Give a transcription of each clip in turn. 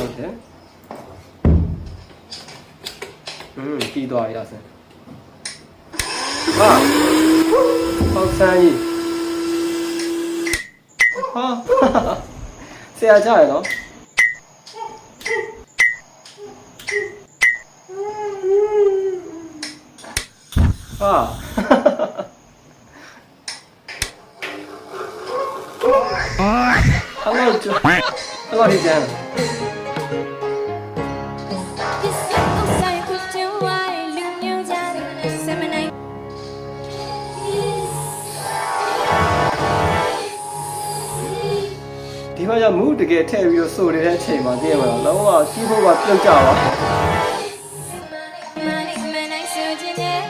상태 음, 기도 아이라세 아! 황산이 아! 세야지 않아? 아! 한번 좀, 한번 이제. ဒီမှာကျမူတကယ်ထည့်ပြီးတော့စိုးနေတဲ့အချိန်မှာသိရမှာတော့လုံးဝကြီးဖို့ကပြုတ်ကြပါ money man I search in it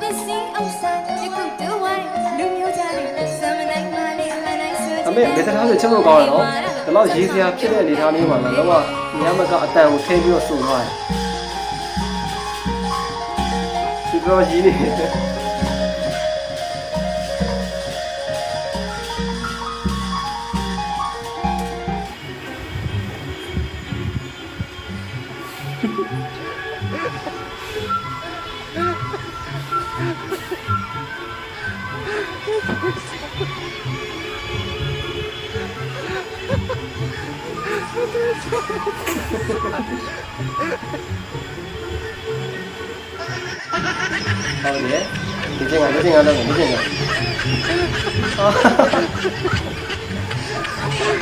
This thing outside you could do why look new daddy seven nine money man I search အမေမေတ္တာဆိုချက်လို့ကောင်းတယ်နော်ဒီလောက်ရေးစရာဖြစ်တဲ့အနေအထားမျိုးမှာလည်းလုံးဝညမကအတန်ကိုထည့်ပြီးတော့စိုးသွားတယ်ဒီတော့ရေးနေတယ် 가운데 무징아 무징아 나고 무징아.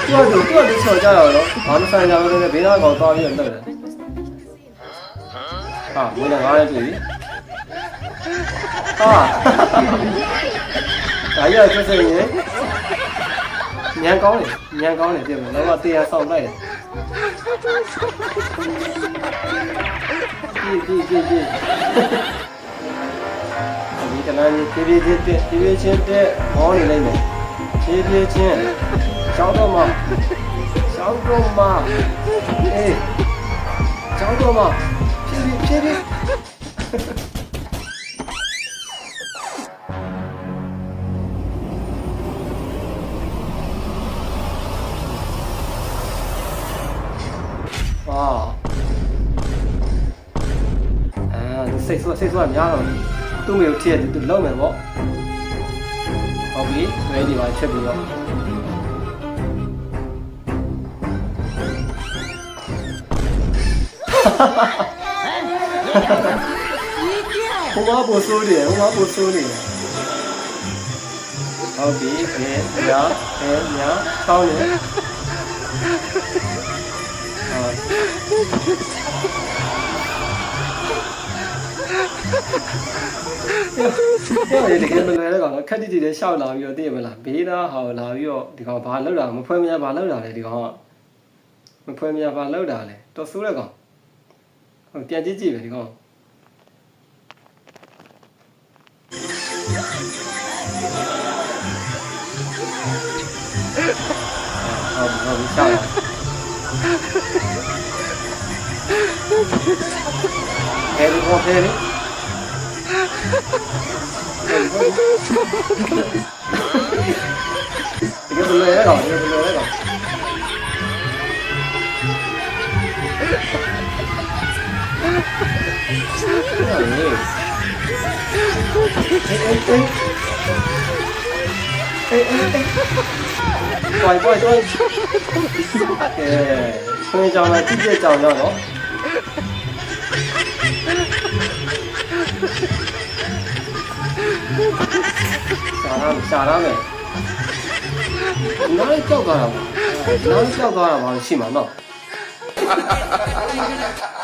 뚜아도 뚜아도 쳐자 안 살자 그러는데 매나가 어떠하게 된다 그래. ဟာမင်းလည်းငားလည်းတွေ့ပြီဟာဒါရကျစရင်ညံကောင်းတယ်ညံကောင်းတယ်ပြင်မလောကတရားဆောင်လိုက်တယ်ကြည့်ကြည့်ကြည့်ကြည့်ဒီကနေ့ဖြည်းဖြည်းချင်းတက်ဖြည်းဖြည်းချင်းတက်ဟောနေလိုက်မယ်ဖြည်းဖြည်းချင်းရှောင်းတော့မှရှောင်းတော့မှအေးရှောင်းတော့မှ ဖြည်းဖြည်းဖြည်းဖြည်း哇！အဲစိတ်ဆိုးစိတ်ဆိုးကများတော့သူ့မျိုးထည့်တယ်သူလုံးမယ်ပေါ့ဟုတ်ပြီမဲဒီပါချက်ပြီးတော့ ဟိုမပို့ဆိုးတယ်ဟိုမပို့ဆိုးတယ်ဟုတ်ပြီခဲညာခဲညာချောင်းနေအာအဲ့ဒီတကယ်မလွယ်တဲ့ကောင်ကခက်တိတိလေးရှောက်လာပြီးတော့သိရမလားဘေးသားဟာလာပြီးတော့ဒီကောင်ဘာလောက်တာမဖွဲမရဘာလောက်တာလဲဒီကောင်ကမဖွဲမရဘာလောက်တာလဲတော်ဆိုးတဲ့ကောင် Còn tia chứ gì phải ờ, không? Không, không, sao. Thế đi, không thế đi. Cái phần lê hết rồi, cái phần lê hết rồi. ปล่อยปล่อยด้วยเอ้これじゃあなちじえちゃんなのシャラメシャ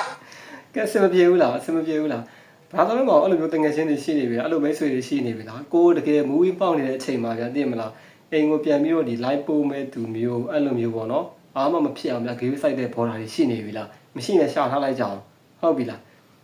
xí mà nó cái xem ပြေ u là xem ပြေ u là ဒါဆိုတော့အဲ့လိုမျိုးတငယ်ချင်းတွေရှိနေပြီအဲ့လိုမိတ်ဆွေတွေရှိနေပြီလားကိုတကယ်မူဗီပေါက်နေတဲ့အချိန်မှာဗျာသိမလားအိမ်ကိုပြန်ပြီးတော့ဒီ live ပို့မဲ့သူမျိုးအဲ့လိုမျိုးပေါ့နော်အားမမဖြစ်အောင်ဗျာ game site တဲ့ဘော်ဒါတွေရှိနေပြီလားမရှိရင်ရှာထားလိုက်ကြအောင်ဟုတ်ပြီလား